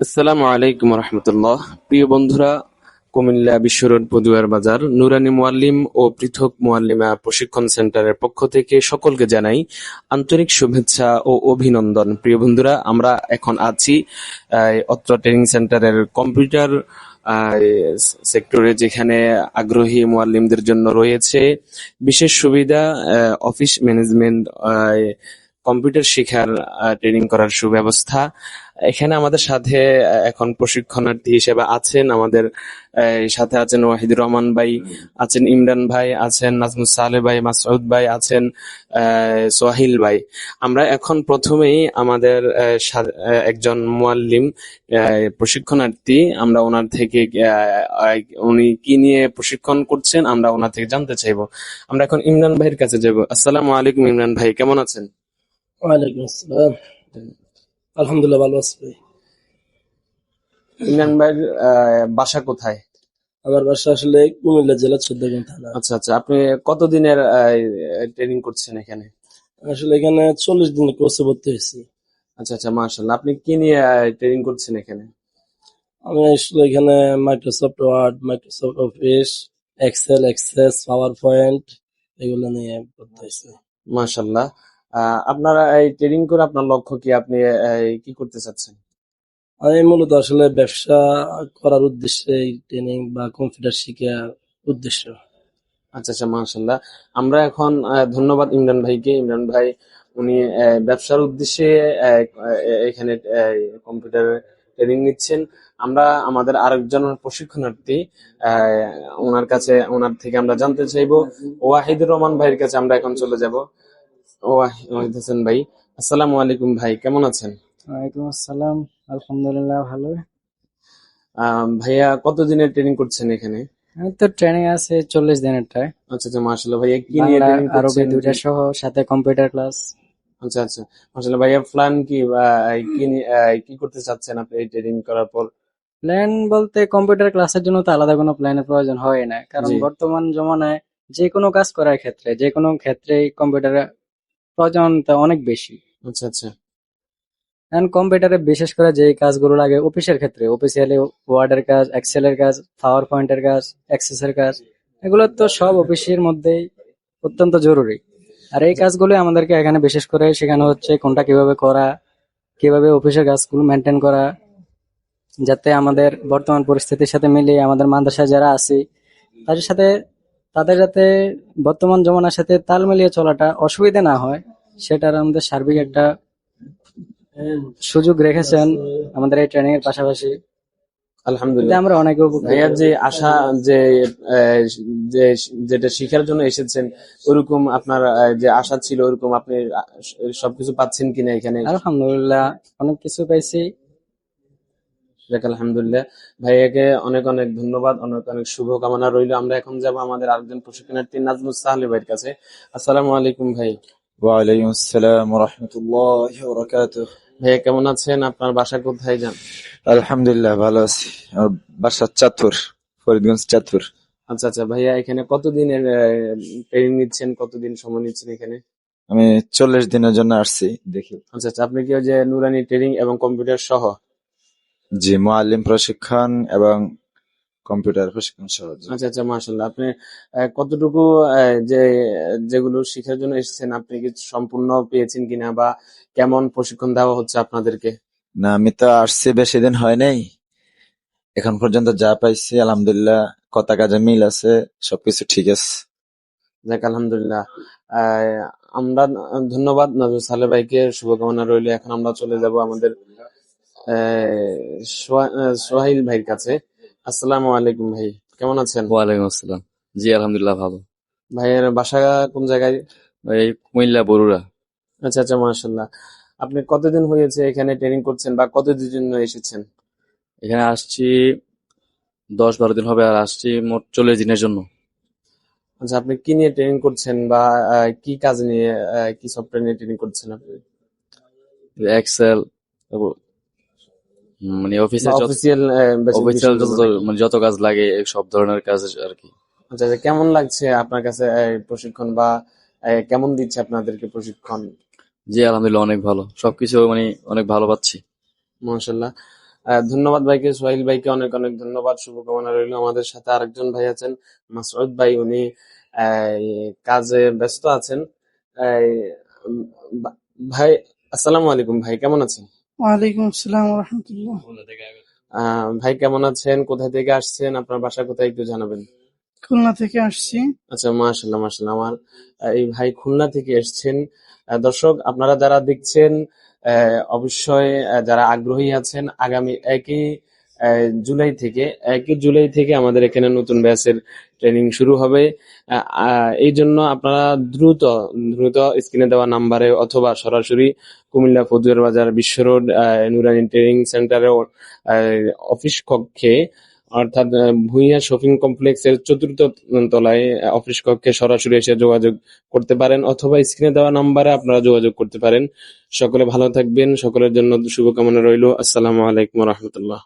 আসসালামু আলাইকুম রহমতুল্লাহ। প্রিয় বন্ধুরা কুমিল্লা বিশ্ব রোড পদুয়ার বাজার নুরানি মুয়াল্লিম ও পৃথক মুয়াল্লিমা প্রশিক্ষণ সেন্টারের পক্ষ থেকে সকলকে জানাই আন্তরিক শুভেচ্ছা ও অভিনন্দন। প্রিয় বন্ধুরা আমরা এখন আছি অত্র ট্রেনিং সেন্টারের কম্পিউটার সেক্টরে যেখানে আগ্রহী মুয়াল্লিমদের জন্য রয়েছে। বিশেষ সুবিধা অফিস ম্যানেজমেন্ট আহ, কম্পিউটার শেখার ট্রেনিং করার সুব্যবস্থা। এখানে আমাদের সাথে এখন প্রশিক্ষণার্থী হিসেবে আছেন আমাদের সাথে আছেন ওয়াহিদুর রহমান ভাই আছেন ইমরান ভাই আছেন নাজমুস সালে ভাই মাসউদ ভাই আছেন আহ, সোহাইল ভাই। আমরা এখন প্রথমেই আমাদের একজন মুয়াল্লিম প্রশিক্ষণার্থী। আমরা ওনার থেকে উনি কি নিয়ে প্রশিক্ষণ করছেন আমরা ওনার থেকে জানতে চাইব। আমরা এখন ইমরান ভাইয়ের কাছে যাব। আসসালামু আলাইকুম ইমরান ভাই কেমন আছেন? ওয়ালাইকুম আসসালাম। আলহামদুলিল্লাহ ভালো আছি ভাই। ইমরান ভাইয়ের আহ, বাসা কোথায়? আমার বাসা আসলে কুমিল্লা জেলা চোদ্দগ্রাম থানা। আচ্ছা আচ্ছা আপনি কতদিনের ট্রেনিং করছেন এখানে? আসলে এখানে চল্লিশ দিন কোর্সে ভর্তি হয়েছি। আচ্ছা আচ্ছা মাশাল্লাহ আপনি কি নিয়ে ট্রেনিং করছেন এখানে? আমি আসলে এখানে Microsoft Word Microsoft Office Excel Access PowerPoint এগুলো নিয়ে ভর্তি হয়েছি। মাশাল্লাহ আপনারা এই ট্রেনিং করে আপনার লক্ষ্য কি? আপনি কি করতে চাচ্ছেন? আমি মূলত আসলে ব্যবসা করার উদ্দেশ্যে এই ট্রেনিং বা কম্পিউটার শিখার উদ্দেশ্য। আচ্ছা আচ্ছা মাশাল্লাহ আমরা এখন ধন্যবাদ ইমরান ভাইকে। ইমরান ভাই উনি ব্যবসার উদ্দেশ্যে এখানে কম্পিউটার ট্রেনিং নিচ্ছেন। আমরা আমাদের আরেকজন প্রশিক্ষণার্থী ওনার কাছে ওনার থেকে আমরা জানতে চাইব। ওয়াহিদুর রহমান ভাইয়ের কাছে আমরা এখন চলে যাব। ওয়াহিদ হোসেন ভাই। আসসালামু আলাইকুম ভাই কেমন আছেন? ওয়ালাইকুম আসসালাম আলহামদুলিল্লাহ ভালো। ভাইয়া কতদিনের ট্রেনিং করছেন এখানে? তো ট্রেনিং আছে চল্লিশ দিনেরটায়। আচ্ছা আচ্ছা মাশাল্লাহ ভাইয়া কি নিয়ে ট্রেনিং করছেন? দুইটা সহ সাথে কম্পিউটার ক্লাস আচ্ছা আচ্ছা মাশাআল্লাহ ভাইয়া প্ল্যান কি কি কি করতে চাচ্ছেন আপনি এই ট্রেনিং করার পর? প্ল্যান বলতে কম্পিউটার ক্লাসের জন্য তো আলাদা কোনো প্ল্যানের প্রয়োজন হয় না। কারণ বর্তমান জমানায় যে কোনো কাজ করার ক্ষেত্রে যে কোনো ক্ষেত্রেই কম্পিউটারের প্রয়োজনটা অনেক বেশি। আচ্ছা আচ্ছা। এখন কম্পিউটারে বিশেষ করে যে কাজগুলো লাগে অফিসের ক্ষেত্রে অফিসিয়ালি ওয়ার্ডের কাজ এক্সেলের কাজ পাওয়ার পয়েন্টের কাজ অ্যাক্সেসের কাজ এগুলো তো সব অফিসের মধ্যেই অত্যন্ত জরুরি। আর এই কাজগুলো আমাদেরকে এখানে বিশেষ করে শেখানো হচ্ছে কোনটা কীভাবে করা কীভাবে অফিসের কাজগুলো মেনটেন করা যাতে আমাদের বর্তমান পরিস্থিতির সাথে মিলিয়ে আমাদের মাদ্রাসায় যারা আছি তাদের সাথে তাদের যাতে বর্তমান জমানার সাথে তাল মিলিয়ে চলাটা অসুবিধা না হয় সেটার আমাদের সার্বিক একটা সুযোগ রেখেছেন আমাদের এই ট্রেনিং এর পাশাপাশি। আলহামদুলিল্লাহ। আমরা অনেক উপকৃত ভাইয়ার যে আশা যে যেটা শিখার জন্য এসেছেন ওরকম আপনার যে আশা ছিল ওরকম আপনি সবকিছু পাচ্ছেন কিনা এখানে? আলহামদুলিল্লাহ অনেক কিছু পাইছি। যাক আলহামদুলিল্লাহ। ভাইয়াকে অনেক অনেক ধন্যবাদ অনেক অনেক শুভকামনা রইল। আমরা এখন যাব আমাদের আরেকজন প্রশিক্ষণার্থী নাজমুস সাহলে ভাইয়ের কাছে। আসসালামু আলাইকুম ভাই। ওয়ালাইকুম আসসালাম রহমতুল্লাহ বরকাতুহ ভাইয়া কেমন আছেন? আপনার বাসা কোথায় যান? আলহামদুলিল্লাহ ভালো আছি। আমার বাসা চাতুর ফরিদগঞ্জ চাতুর আচ্ছা আচ্ছা ভাইয়া এখানে কতদিনের ট্রেনিং নিচ্ছেন? কতদিন সময় নিচ্ছেন এখানে? আমি চল্লিশ দিনের জন্য আসছি দেখি। আচ্ছা আচ্ছা আপনি কি ওই যে নুরানি ট্রেনিং এবং কম্পিউটার সহ? জি মোয়াল্লিম প্রশিক্ষণ এবং কম্পিউটার প্রশিক্ষণ সহ আচ্ছা আচ্ছা মাশাল্লাহ আপনি কতটুকু যে যেগুলো শেখার জন্য এসেছেন আপনি কি সম্পূর্ণ পেয়েছেন কিনা বা কেমন প্রশিক্ষণ দেওয়া হচ্ছে আপনাদেরকে? না আমি তো আসছি বেশি দিন হয় নাই। এখন পর্যন্ত যা পাইছি আলহামদুলিল্লাহ কথা কাজে মিল আছে সবকিছু ঠিক আছে। যাক আলহামদুলিল্লাহ। আমরা ধন্যবাদ নজর সালে ভাইকে শুভকামনা রইল। এখন আমরা চলে যাব আমাদের সোহাইল ভাইয়ের কাছে। আসসালামু আলাইকুম ভাই কেমন আছেন? ওয়ালাইকুম আসসালাম। জি আলহামদুলিল্লাহ ভালো। ভাইয়ের বাসা কোন জায়গায়? এই কুমিল্লা বরুড়া। আচ্ছা আচ্ছা মাশাল্লাহ আপনি কতদিন হয়েছে এখানে ট্রেনিং করছেন বা কতদিনের জন্য এসেছেন? এখানে আসছি দশ বারো দিন হবে আর আসছি মোট চল্লিশ দিনের জন্য। আচ্ছা আপনি কি নিয়ে ট্রেনিং করছেন বা কি কাজ নিয়ে কি সফটওয়্যার নিয়ে ট্রেনিং করছেন আপনি? এক্সেল মানে অফিসে অফিসিয়াল অফিসিয়াল যত মানে যত কাজ লাগে সব ধরনের কাজ আর কি আচ্ছা আচ্ছা, কেমন লাগছে আপনার কাছে প্রশিক্ষণ বা কেমন দিচ্ছে আপনাদেরকে প্রশিক্ষণ? জি আলহামদুলিল্লাহ অনেক ভালো। সবকিছু মানে অনেক ভালো পাচ্ছি। মাশাল্লাহ আহ, ধন্যবাদ ভাইকে সোহাইল ভাইকে অনেক অনেক ধন্যবাদ শুভকামনা রইল আমাদের সাথে। আরেকজন ভাই আছেন মাসউদ ভাই উনি কাজে ব্যস্ত আছেন। ভাই আসসালামু আলাইকুম ভাই কেমন আছেন? ওয়ালাইকুম আসসালাম রহমতুল্লাহ ভাই কেমন আছেন? কোথা থেকে আসছেন? আপনার বাসা কোথায় একটু জানাবেন। খুলনা থেকে আসছি। আচ্ছা মাশাল্লাহ মাশাল্লাহ আমার এই ভাই খুলনা থেকে এসেছেন। দর্শক আপনারা যারা দেখছেন অবশ্যই যারা আগ্রহী আছেন আগামী একই জুলাই থেকে, একই জুলাই থেকে আমাদের এখানে নতুন ব্যাচের ট্রেনিং শুরু হবে। এই জন্য আপনারা দ্রুত দ্রুত স্ক্রিনে দেওয়া নাম্বারে অথবা সরাসরি কুমিল্লা ফজুয়ার বাজার বিশ্ব রোড নুরানি ট্রেনিং সেন্টারে অফিস কক্ষে, অর্থাৎ ভূঁইয়া শপিং কমপ্লেক্সের চতুর্থ তলায় অফিস কক্ষে সরাসরি এসে যোগাযোগ করতে পারেন অথবা স্ক্রিনে দেওয়া নাম্বারে আপনারা যোগাযোগ করতে পারেন। সকলে ভালো থাকবেন, সকলের জন্য শুভকামনা রইল। আসসালামু আলাইকুম রহমতুল্লাহ।